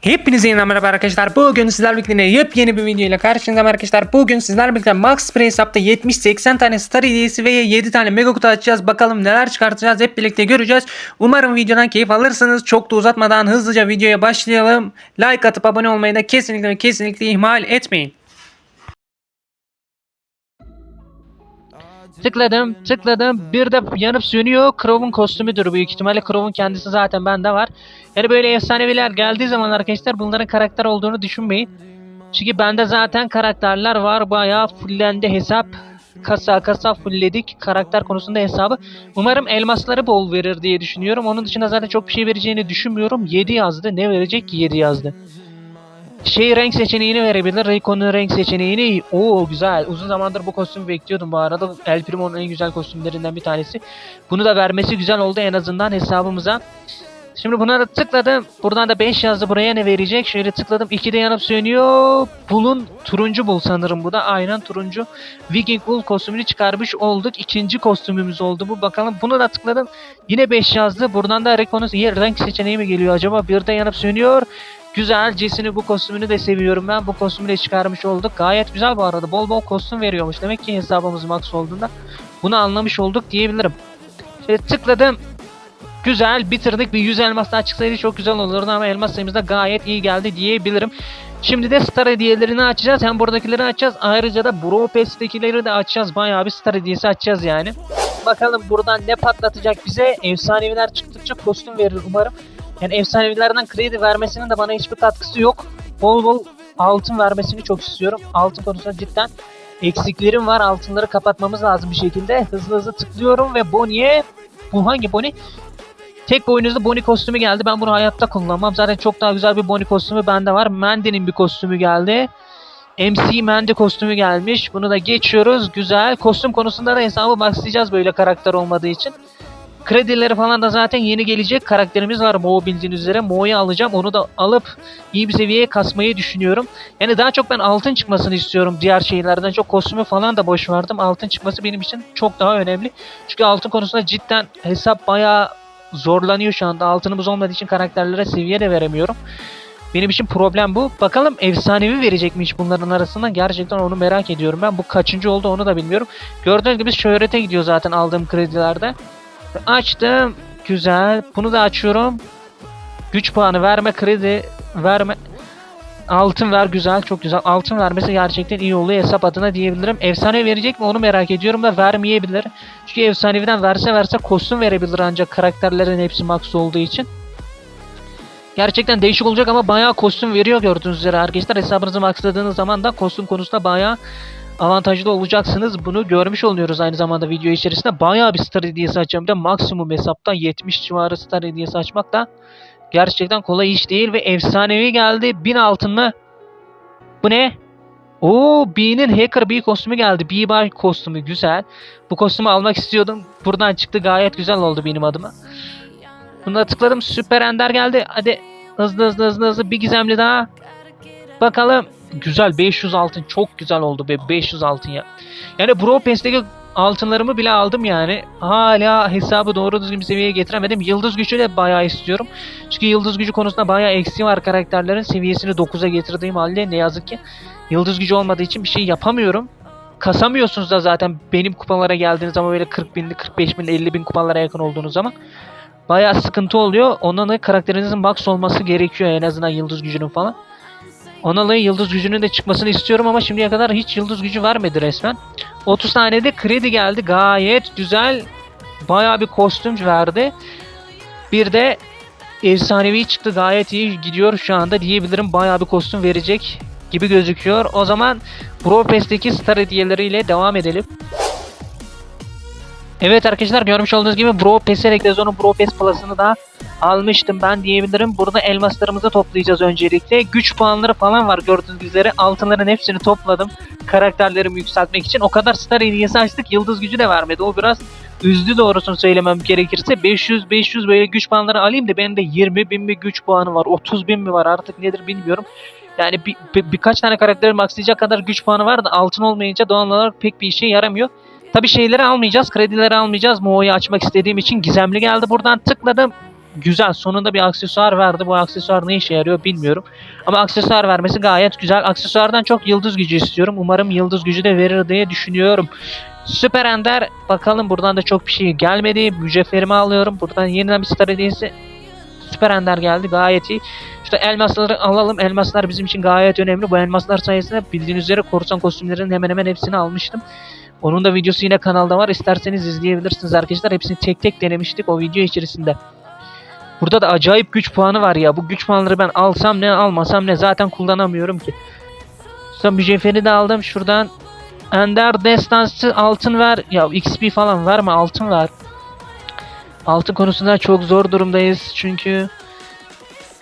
Hepinize yeniden merhaba arkadaşlar. Bugün sizlerle birlikte yepyeni bir video ile karşınızdayım arkadaşlar. Bugün sizlerle birlikte Max Play hesapta 70-80 tane Star hediyesi ve 7 tane Mega Kutu açacağız. Bakalım neler çıkartacağız hep birlikte göreceğiz. Umarım videodan keyif alırsınız. Çok da uzatmadan hızlıca videoya başlayalım. Like atıp abone olmayı da kesinlikle kesinlikle ihmal etmeyin. Tıkladım, tıkladım. Bir de yanıp sönüyor. Crow'un kostümüdür büyük ihtimalle. Crow'un kendisi zaten bende var. Yani böyle efsaneviler geldiği zaman arkadaşlar bunların karakter olduğunu düşünmeyin. Çünkü bende zaten karakterler var. Bayağı fullendi hesap. Kasa kasa fullledik karakter konusunda hesabı. Umarım elmasları bol verir diye düşünüyorum. Onun dışında zaten çok bir şey vereceğini düşünmüyorum. 7 yazdı. Ne verecek ki 7 yazdı. Şey renk seçeneğini verebilir. Raycon'un renk seçeneğini. Oo güzel. Uzun zamandır bu kostümü bekliyordum bu arada. El Primo'nun en güzel kostümlerinden bir tanesi. Bunu da vermesi güzel oldu en azından hesabımıza. Şimdi buna da tıkladım. Buradan da 5 yazdı. Buraya ne verecek? Şöyle tıkladım. 2 de yanıp sönüyor. Bulun turuncu bul sanırım bu da. Aynen turuncu. Viking Bull kostümünü çıkarmış olduk. İkinci kostümümüz oldu bu. Bakalım bunu da tıkladım. Yine 5 yazdı. Buradan da Raycon'un renk seçeneği mi geliyor acaba? Bir de yanıp sönüyor. Güzel. Jesse'nin bu kostümünü de seviyorum ben. Bu kostümü de çıkarmış olduk. Gayet güzel bu arada. Bol bol kostüm veriyormuş. Demek ki hesabımız max olduğunda bunu anlamış olduk diyebilirim. Şöyle tıkladım. Güzel. Bitirdik. Bir 100 elmas daha çıksaydı çok güzel olurdu ama elmas sayımız da gayet iyi geldi diyebilirim. Şimdi de star hediyelerini açacağız. Hem buradakileri açacağız. Ayrıca da Bro Pass'tekileri de açacağız. Bayağı bir star hediyesi açacağız yani. Bakalım buradan ne patlatacak bize. Efsaneviler çıktıkça kostüm verir umarım. Yani efsanevilerden kredi vermesinin de bana hiçbir katkısı yok. Bol bol altın vermesini çok istiyorum. Altın konusunda cidden eksiklerim var. Altınları kapatmamız lazım bir şekilde. Hızlı hızlı tıklıyorum ve Bonnie'ye bu hangi Bonnie? Tek boynuzlu Bonnie kostümü geldi. Ben bunu hayatta kullanmam. Zaten çok daha güzel bir Bonnie kostümü bende var. Mandy'nin bir kostümü geldi. MC Mandy kostümü gelmiş. Bunu da geçiyoruz. Güzel. Kostüm konusunda da hesabı maxlayacağız böyle karakter olmadığı için. Kredileri falan da zaten yeni gelecek karakterimiz var Mo bildiğiniz üzere. Mo'yu alacağım. Onu da alıp iyi bir seviyeye kasmayı düşünüyorum. Yani daha çok ben altın çıkmasını istiyorum diğer şeylerden. Çok kostümü falan da boş verdim. Altın çıkması benim için çok daha önemli. Çünkü altın konusunda cidden hesap bayağı zorlanıyor şu anda. Altınımız olmadığı için karakterlere seviye de veremiyorum. Benim için problem bu. Bakalım efsanevi verecek mi hiç bunların arasından? Gerçekten onu merak ediyorum ben. Bu kaçıncı oldu onu da bilmiyorum. Gördüğünüz gibi şöhrete gidiyor zaten aldığım kredilerde. Açtım. Güzel. Bunu da açıyorum. Güç puanı verme, kredi verme. Altın ver güzel, çok güzel. Altın vermesi gerçekten iyi oluyor hesap adına diyebilirim. Efsane verecek mi onu merak ediyorum da vermeyebilir. Çünkü efsaneviden verse verse kostüm verebilir ancak karakterlerin hepsi max olduğu için. Gerçekten değişik olacak ama bayağı kostüm veriyor gördüğünüz üzere arkadaşlar. Hesabınızı maxladığınız zaman da kostüm konusunda bayağı avantajlı olacaksınız. Bunu görmüş oluyoruz aynı zamanda video içerisinde. Bayağı bir star hediyesi açacağım. Bir de maksimum hesaptan 70 civarı star hediyesi açmak da gerçekten kolay iş değil. Ve efsanevi geldi. 1000 altınlı. Bu ne? Oo B'nin Hacker B kostümü geldi. B by kostümü güzel. Bu kostümü almak istiyordum. Buradan çıktı gayet güzel oldu benim adıma. Buna tıkladım. Süper Ender geldi. Hadi hızlı hızlı hızlı hızlı bir gizemli daha. Bakalım. Güzel 500 altın çok güzel oldu be 500 altın ya. Yani Bro Pass'teki altınlarımı bile aldım yani. Hala hesabı doğru düzgün bir seviyeye getiremedim. Yıldız gücü de bayağı istiyorum. Çünkü yıldız gücü konusunda bayağı eksiği var karakterlerin. Seviyesini 9'a getirdiğim halde ne yazık ki. Yıldız gücü olmadığı için bir şey yapamıyorum. Kasamıyorsunuz da zaten benim kupalara geldiğiniz zaman böyle 40 binli, 45 bin, 50 bin kupalara yakın olduğunuz zaman. Bayağı sıkıntı oluyor. Ondan da karakterinizin max olması gerekiyor en azından yıldız gücünün falan. Dolayı yıldız gücünün de çıkmasını istiyorum ama şimdiye kadar hiç yıldız gücü vermedi resmen. 30 tane de kredi geldi. Gayet güzel. Bayağı bir kostüm verdi. Bir de efsanevi çıktı. Gayet iyi gidiyor şu anda diyebilirim. Bayağı bir kostüm verecek gibi gözüküyor. O zaman Pro Pass'teki star hediyeleriyle devam edelim. Evet arkadaşlar görmüş olduğunuz gibi Bro Pass'e Reglezon'un Bro Pass Plus'ını da almıştım ben diyebilirim. Burada elmaslarımızı toplayacağız öncelikle. Güç puanları falan var gördüğünüz üzere. Altınların hepsini topladım. Karakterlerimi yükseltmek için. O kadar star hediyesi açtık. Yıldız gücü de vermedi. O biraz üzdü doğrusunu söylemem gerekirse. 500 500 böyle güç puanları alayım da benim de 20 bin bir güç puanı var. 30 bin mi var artık nedir bilmiyorum. Yani bir, bir- birkaç tane karakteri maxlayacak kadar güç puanı var da altın olmayınca doğal olarak pek bir işe yaramıyor. Tabi şeyleri almayacağız, kredileri almayacağız. Mo'yu açmak istediğim için gizemli geldi. Buradan tıkladım. güzel. Sonunda bir aksesuar verdi. Bu aksesuar ne işe yarıyor bilmiyorum. Ama aksesuar vermesi gayet güzel. Aksesuardan çok yıldız gücü istiyorum. Umarım yıldız gücü de verir diye düşünüyorum. Süper Ender. Bakalım buradan da çok bir şey gelmedi. Mücevherimi alıyorum. Buradan yeniden bir star hediyesi. Süper Ender geldi. Gayet iyi. İşte elmasları alalım. Elmaslar bizim için gayet önemli. Bu elmaslar sayesinde bildiğiniz üzere korsan kostümlerinin hemen hemen hepsini almıştım. Onun da videosu yine kanalda var. İsterseniz izleyebilirsiniz arkadaşlar. Hepsini tek tek denemiştik o video içerisinde. Burada da acayip güç puanı var ya. Bu güç puanları ben alsam ne almasam ne zaten kullanamıyorum ki. Sonra mücevheri de aldım. Şuradan Ender Destansı altın ver. Ya XP falan verme altın ver. Altın konusunda çok zor durumdayız çünkü.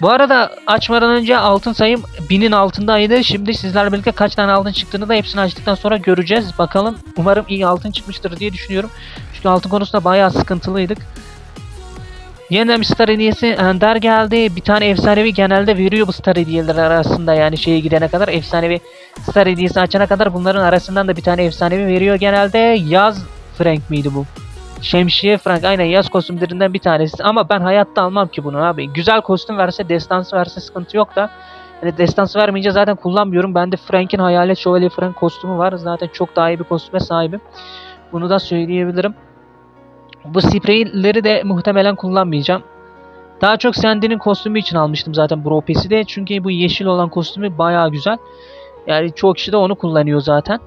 Bu arada açmadan önce altın sayım binin altındaydı. Şimdi sizlerle birlikte kaç tane altın çıktığını da hepsini açtıktan sonra göreceğiz. Bakalım umarım iyi altın çıkmıştır diye düşünüyorum. Çünkü altın konusunda bayağı sıkıntılıydık. Yeniden bir star hediyesi Ender geldi. Bir tane efsanevi genelde veriyor bu star hediyeleri arasında yani şeye gidene kadar efsanevi star hediyesi açana kadar bunların arasından da bir tane efsanevi veriyor genelde. Yaz Frank miydi bu? Şemsiye Frank aynen yaz kostümlerinden bir tanesi ama ben hayatta almam ki bunu abi. Güzel kostüm verse destansı verse sıkıntı yok da yani destansı vermeyince zaten kullanmıyorum. Bende Frank'in hayalet şövalye Frank kostümü var. Zaten çok daha iyi bir kostüme sahibim. Bunu da söyleyebilirim. Bu spreyleri de muhtemelen kullanmayacağım. Daha çok Sandy'nin kostümü için almıştım zaten Bro Pass'i de. Çünkü bu yeşil olan kostümü bayağı güzel. Yani çok kişi de onu kullanıyor zaten.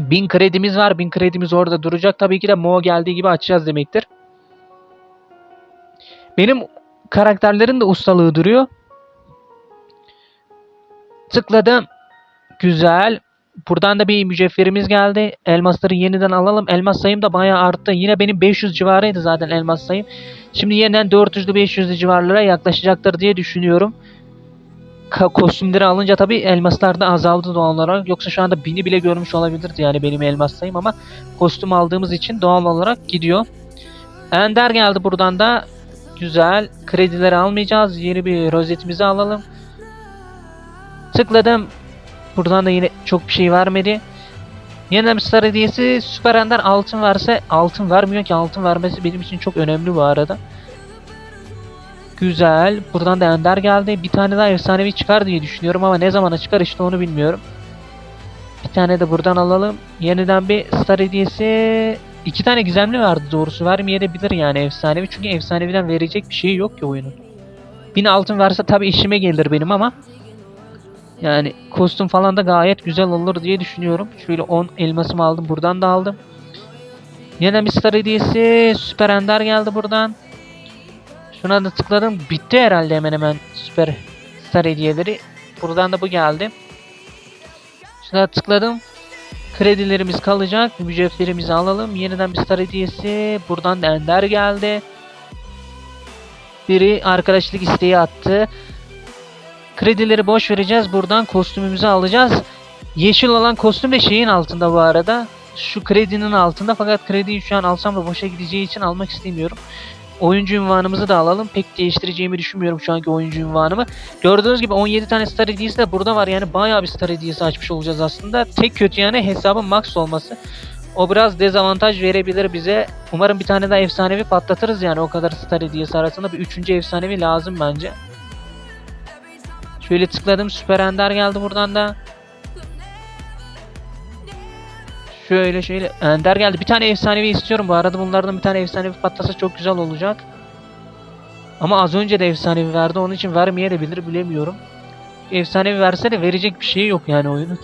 1000 kredimiz var. 1000 kredimiz orada duracak. Tabii ki de Mo geldiği gibi açacağız demektir. Benim karakterlerin de ustalığı duruyor. Tıkladım. Güzel. Buradan da bir mücevherimiz geldi. Elmasları yeniden alalım. Elmas sayım da bayağı arttı. Yine benim 500 civarıydı zaten elmas sayım. Şimdi yeniden 400'lü 500'lü civarlara yaklaşacaktır diye düşünüyorum. Kostümleri alınca tabii elmaslar da azaldı doğal olarak. Yoksa şu anda 1000'i bile görmüş olabilirdi yani benim elmas sayım ama kostüm aldığımız için doğal olarak gidiyor. Ender geldi buradan da. Güzel. Kredileri almayacağız. Yeni bir rozetimizi alalım. Tıkladım. Buradan da yine çok bir şey vermedi. Yeniden bir hediyesi Süper Ender altın verse altın vermiyor ki altın vermesi benim için çok önemli bu arada. Güzel. Buradan da Ender geldi. Bir tane daha efsanevi çıkar diye düşünüyorum ama ne zamana çıkar işte onu bilmiyorum. Bir tane de buradan alalım. Yeniden bir star hediyesi. İki tane gizemli vardı doğrusu. Vermeyebilir yani efsanevi. Çünkü efsaneviden verecek bir şey yok ki oyunun. Bin altın verse tabi işime gelir benim ama yani kostüm falan da gayet güzel olur diye düşünüyorum. Şöyle 10 elmasımı aldım. Buradan da aldım. Yine bir star hediyesi. Süper Ender geldi buradan. Şuna da tıkladım. Bitti herhalde hemen hemen süper star hediyeleri. Buradan da bu geldi. Şuna tıkladım. Kredilerimiz kalacak. Mücevherimizi alalım. Yeniden bir star hediyesi. Buradan da Ender geldi. Biri arkadaşlık isteği attı. Kredileri boş vereceğiz. Buradan kostümümüzü alacağız. Yeşil olan kostüm de şeyin altında bu arada. Şu kredinin altında fakat krediyi şu an alsam da boşa gideceği için almak istemiyorum. Oyuncu ünvanımızı da alalım. Pek değiştireceğimi düşünmüyorum şu anki oyuncu ünvanımı. Gördüğünüz gibi 17 tane star hediyesi de burada var. Yani bayağı bir star hediyesi açmış olacağız aslında. Tek kötü yani hesabın max olması. O biraz dezavantaj verebilir bize. Umarım bir tane daha efsanevi patlatırız yani o kadar star hediyesi arasında. Bir üçüncü efsanevi lazım bence. Şöyle tıkladım. Süper Ender geldi buradan da. Şöyle şöyle Ender geldi. Bir tane efsanevi istiyorum bu arada. Bunlardan bir tane efsanevi patlasa çok güzel olacak. Ama az önce de efsanevi verdi. Onun için vermeye de bilir bilemiyorum. Efsanevi verse de verecek bir şey yok yani oyunun.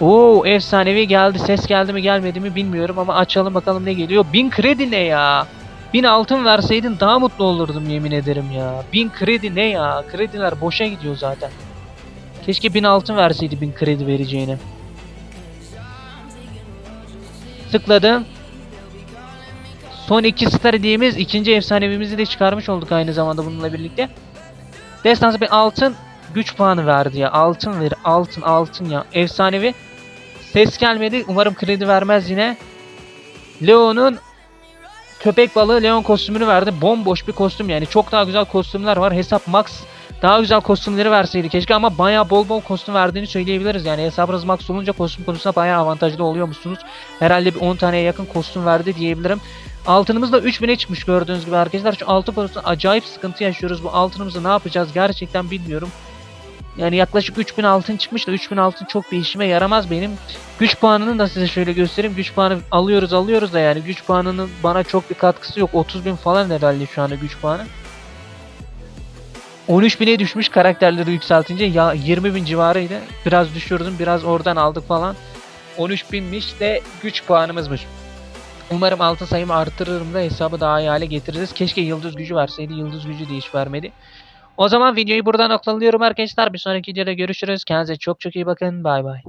Oo efsanevi geldi. Ses geldi mi gelmedi mi bilmiyorum ama açalım bakalım ne geliyor. 1000 kredi ne ya? 1000 altın verseydin daha mutlu olurdum yemin ederim ya. 1000 kredi ne ya? Krediler boşa gidiyor zaten. Keşke 1000 altın verseydi 1000 kredi vereceğine. Tıkladım. Son iki star hediyemiz ikinci efsanevimizi de çıkarmış olduk aynı zamanda bununla birlikte. Destansı bir altın güç puanı verdi ya. Altın ver. Altın altın ya. Efsanevi. Ses gelmedi. Umarım kredi vermez yine. Leon'un köpek balığı Leon kostümünü verdi. Bomboş bir kostüm yani. Çok daha güzel kostümler var. Hesap max daha güzel kostümleri verseydi keşke ama bayağı bol bol kostüm verdiğini söyleyebiliriz. Yani hesabınız max olunca kostüm konusunda bayağı avantajlı oluyor musunuz? Herhalde bir 10 taneye yakın kostüm verdi diyebilirim. Altınımız da 3000'e çıkmış gördüğünüz gibi arkadaşlar. Şu altın konusunda acayip sıkıntı yaşıyoruz. Bu altınımızı ne yapacağız gerçekten bilmiyorum. Yani yaklaşık 3000 altın çıkmış da 3000 altın çok bir işime yaramaz benim. Güç puanını da size şöyle göstereyim. Güç puanı alıyoruz alıyoruz da yani güç puanının bana çok bir katkısı yok. 30 bin falan herhalde şu anda güç puanı. 13 bine düşmüş karakterleri yükseltince ya 20 bin civarıydı. Biraz düşürdüm biraz oradan aldık falan. 13 binmiş de güç puanımızmış. Umarım altın sayımı arttırırım da hesabı daha iyi hale getiririz. Keşke yıldız gücü verseydi. Yıldız gücü de hiç vermedi. O zaman videoyu burada noktalıyorum arkadaşlar. Bir sonraki videoda görüşürüz. Kendinize çok çok iyi bakın. Bay bay.